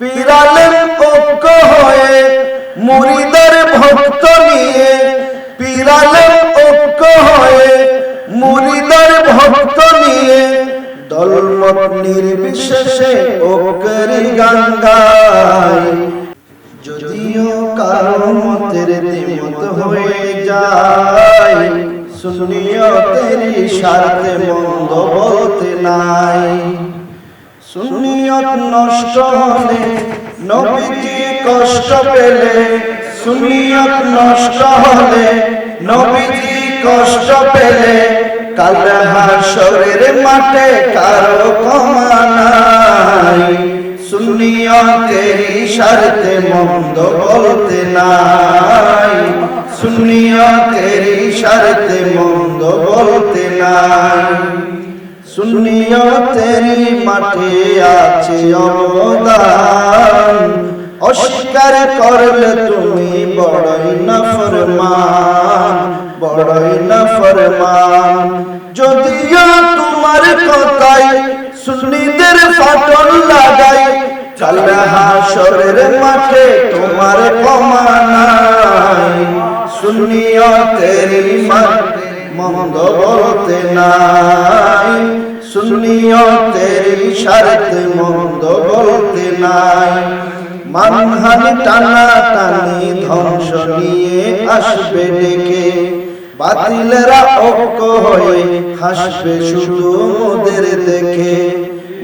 পিরালেন ঐক্য হয়ে মুরিদের ভক্ত নিয়ে পিরালেন ঐক্য হয়ে মুরিদের ভক্ত নিয়ে দলমত নির্বিশেষে ঐক্যের গান গায় যদিও কারও মতের দ্বিমত হয়ে যায়, সুন্নিয়তের স্বার্থে মন্দ বলতে নাই। সুন্নিয়ত নষ্ট হলে, নবীজি কষ্ট পেলে সুন্নিয়ত নষ্ট হলে, নবীজি কষ্ট পেলে কাল হাসরের মাঠে কারও ক্ষমা নাই। সুন্নিয়তের স্বার্থে মন্দ বলতে নাই। সুন্নিয়তের স্বার্থে মন্দ বলতে নাই। সুন্নিয়তের মাঠে আছে অবদান। অস্বীকার করলে তুমি বড়ই নফরমান বড়ই নফরমান। যদিও তোমার কথাই সুন্নিদের ফাটল লাগাই কাল হাসরের মাঠে তোমার কমানাই সুন্নিয়তের মাঠে মন্দ নাই। সুন্নিয়তের স্বার্থে মন্দ বলতে নাই। মানহানি টানা টানি ধ্বংস নিয়ে আসবে ডেকে। বাতিলেরা ঐক্য হয়ে হাসবে শুধু মোদের দেখে।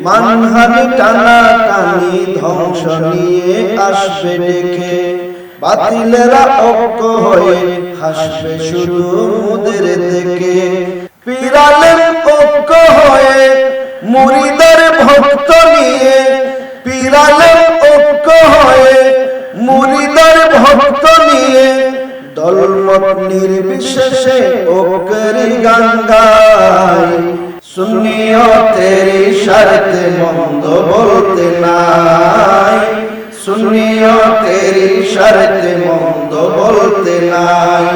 মানহানি টানা টানি ধ্বংস নিয়ে আসবে ডেকে। বাতিলেরা ঐক্য হয়ে হাসবে শুধু মোদের দেখে পিরালেন ঐক্য হয়ে, মুরিদের ভক্ত নিয়ে। পিরালেন ঐক্য হয়ে, মুরিদের ভক্ত নিয়ে। দলমত নির্বিশেষে ঐক্যের গান গায় সুন্নিয়তের স্বার্থে মন্দ বলতে নাই। স্বার্থে মন্দ বলতে নাই।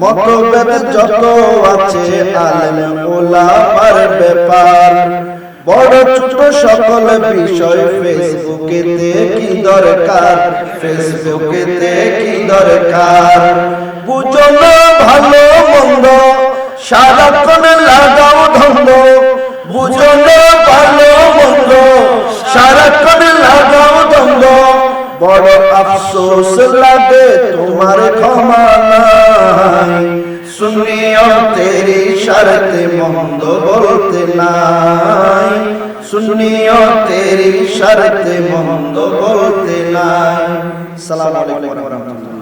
মতভেদ যত আছে, আলেম ওলামার ব্যাপার। বড় ছোট সকল বিষয় ফেসবুকেতে কি দরকার? ফেসবুকেতে কি দরকার? বুঝো ভালো মন্দ, সারাক্ষণ লাগে তোমার ক্ষমা নাই। সুন্নিয়তের শরতে মন্দ বলতে নাই। সুন্নিয়তের শরতে মন্দ বলতে নাই। সালাম আলাইকুম ওয়া রাহমাতুল্লাহ।